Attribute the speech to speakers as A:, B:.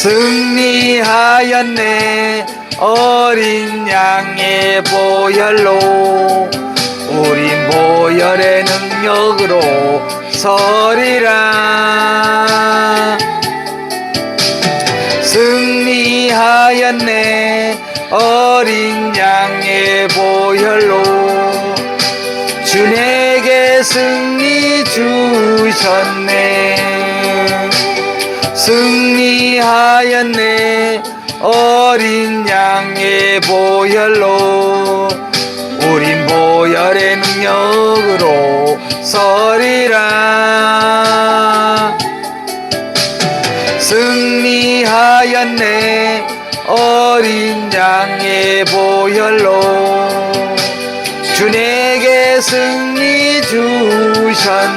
A: 승리하였네. 어린 양의 보혈로 우린 보혈의 능력으로 서리라. 승리하였네. 어린 양의 보혈로 주 내게 승리 주셨네. 승리하 였네. 어린 양의 보혈로 우린 보혈의 능력으로 서리라. 승리하였네. 어린 양의 보혈로 주 내게 승리 주셨네